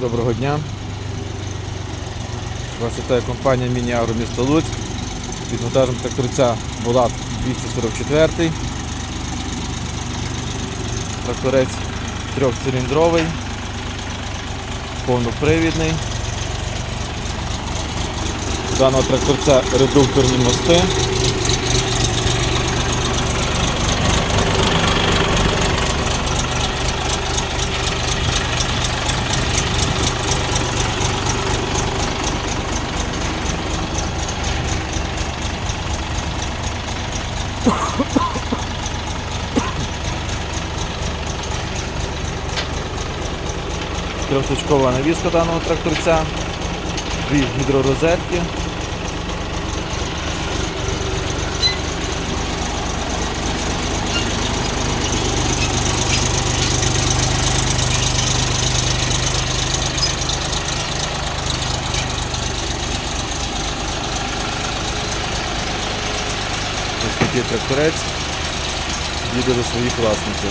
Доброго дня. Вас вітає компанія Міні-Агро місто Луцьк. Під монтажем тракторця Булат 244. Тракторець трьохциліндровий, повнопривідний. У даного тракторця редукторні мости. Трьохточкова навіска даного тракторця, дві гідророзетки. Такий тракторець їде до своїх власників.